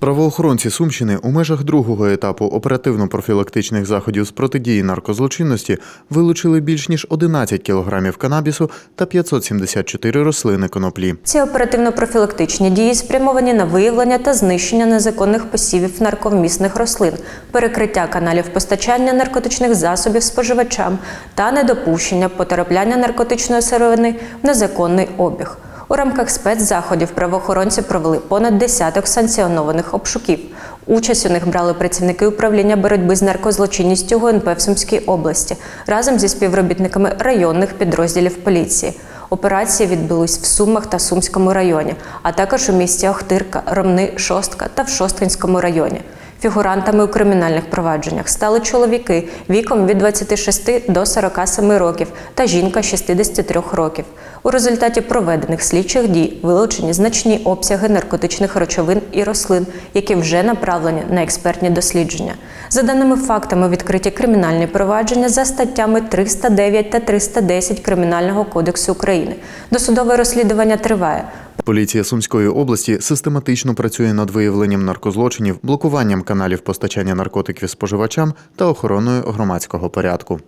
Правоохоронці Сумщини у межах другого етапу оперативно-профілактичних заходів з протидії наркозлочинності вилучили більш ніж 11 кілограмів канабісу та 574 рослини коноплі. Ці оперативно-профілактичні дії спрямовані на виявлення та знищення незаконних посівів нарковмісних рослин, перекриття каналів постачання наркотичних засобів споживачам та недопущення потрапляння наркотичної сировини в незаконний обіг. У рамках спецзаходів правоохоронці провели понад десяток санкціонованих обшуків. Участь у них брали працівники управління боротьби з наркозлочинністю ГУНП в Сумській області разом зі співробітниками районних підрозділів поліції. Операції відбулись в Сумах та Сумському районі, а також у місті Охтирка, Ромни, Шостка та в Шосткинському районі. Фігурантами у кримінальних провадженнях стали чоловіки віком від 26 до 47 років та жінка 63 років. У результаті проведених слідчих дій вилучені значні обсяги наркотичних речовин і рослин, які вже направлені на експертні дослідження. За даними фактами, відкриті кримінальні провадження за статтями 309 та 310 Кримінального кодексу України. Досудове розслідування триває. Поліція Сумської області систематично працює над виявленням наркозлочинів, блокуванням каналів постачання наркотиків споживачам та охороною громадського порядку.